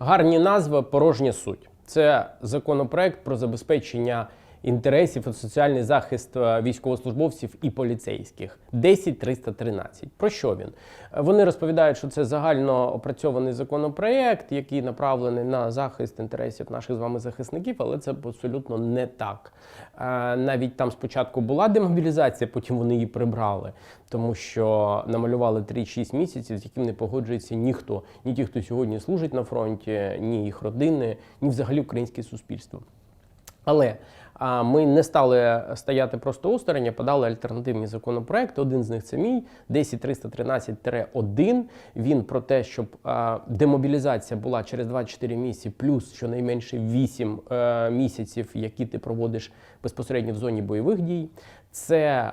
Гарні назви, порожня суть. Це законопроект про забезпечення інтересів і соціальний захист е, військовослужбовців і поліцейських. 10313. Про що він? Е, Вони розповідають, що це загально опрацьований законопроект, який направлений на захист інтересів наших з вами захисників, але це абсолютно не так. Е, Навіть там спочатку була демобілізація, потім вони її прибрали, тому що намалювали 3-6 місяців, з яким не погоджується ніхто. Ні ті, хто сьогодні служить на фронті, ні їх родини, ні взагалі українське суспільство. Але а, ми не стали стояти просто осторонь, подали альтернативні законопроекти. Один з них це мій 10313-1. Він про те, щоб демобілізація була через 24 місяці, плюс щонайменше 8 е, місяців, які ти проводиш безпосередньо в зоні бойових дій. Це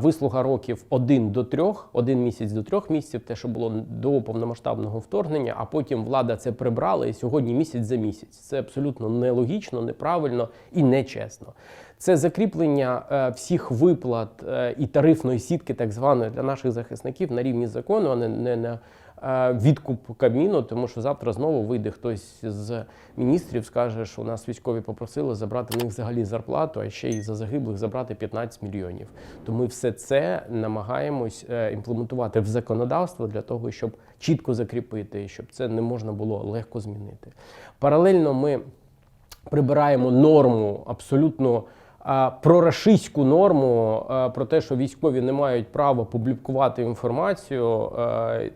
вислуга років 1 до 3, один місяць до 3 місяців, те, що було до повномасштабного вторгнення, а потім влада це прибрала і сьогодні місяць за місяць. Це абсолютно нелогічно, неправильно і нечесно. Це закріплення е, всіх виплат е, і тарифної сітки, так званої для наших захисників на рівні закону, а не, не на е, відкуп Кабміну, тому що завтра знову вийде хтось з міністрів, скаже, що у нас військові попросили забрати в них взагалі зарплату, а ще й за загиблих забрати 15 мільйонів. То ми все це намагаємось е, імплементувати в законодавство для того, щоб чітко закріпити, щоб це не можна було легко змінити. Паралельно ми прибираємо норму абсолютно прорашистську норму про те, що військові не мають права публікувати інформацію.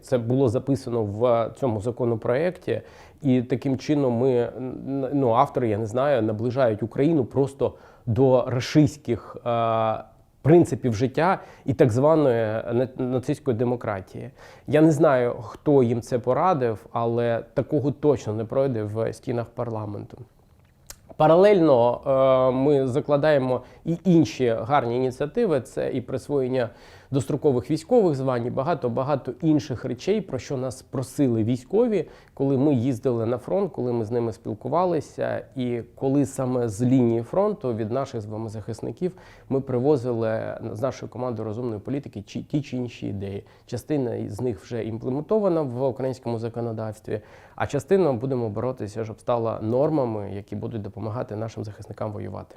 Це було записано в цьому законопроекті, і таким чином ми ну, автори, я не знаю, наближають Україну просто до рашистських принципів життя і так званої на- нацистської демократії. Я не знаю, хто їм це порадив, але такого точно не пройде в стінах парламенту. Паралельно е, ми закладаємо і інші гарні ініціативи. Це і присвоєння дострокових військових звань, і багато багато інших речей, про що нас просили військові, коли ми їздили на фронт, коли ми з ними спілкувалися, і коли саме з лінії фронту від наших з вами захисників ми привозили з нашою командою розумної політики чи ті чи інші ідеї. Частина з них вже імплементована в українському законодавстві, а частина будемо боротися, щоб стала нормами, які будуть допомагати нашим захисникам воювати.